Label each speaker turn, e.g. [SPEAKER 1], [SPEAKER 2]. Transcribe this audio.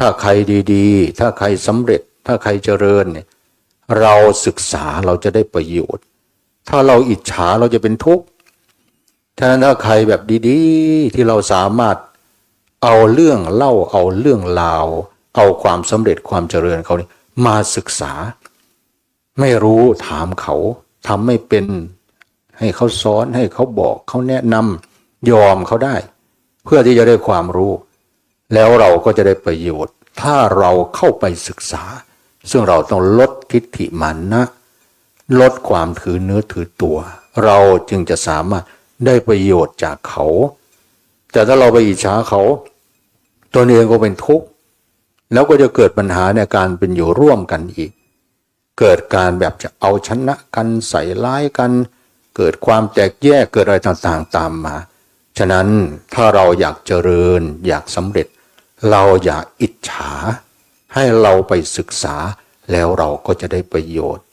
[SPEAKER 1] ถ้าใครดีๆ ถ้าใครสำเร็จ ถ้าใครเจริญเนี่ยเราศึกษาเราจะได้ประโยชน์ ถ้าเราอิจฉาเราจะเป็นทุกข์ฉะนั้นถ้าใครแบบดีๆ ที่เราสามารถเอาเรื่องเล่าเอาเรื่องราว เอาความสำเร็จความเจริญเขาเนี่ยมาศึกษา ไม่รู้ถามเขาทำไม่เป็นให้เขาสอนให้เขาบอกเขาแนะนำยอมเขาได้ เพื่อที่จะได้ความรู้ แล้วเราก็จะได้ประโยชน์ ถ้าเราเข้าไปศึกษา ซึ่งเราต้องลดทิฏฐิมานะลดความถือเนื้อถือตัว เราจึงจะสามารถได้ประโยชน์จากเขา แต่ถ้าเราไปอิจฉาเขาตัวเองก็เป็นทุกข์แล้วก็จะเกิดปัญหาในการเป็นอยู่ร่วมกันอีก เกิดการแบบจะเอาชนะกันใส่ร้ายกัน เกิดความแตกแยกเกิดอะไรต่างๆตามมา ฉะนั้นถ้าเราอยากเจริญอยากสำเร็จ เราอย่าอิจฉา ให้เราไปศึกษาแล้วเราก็จะได้ประโยชน์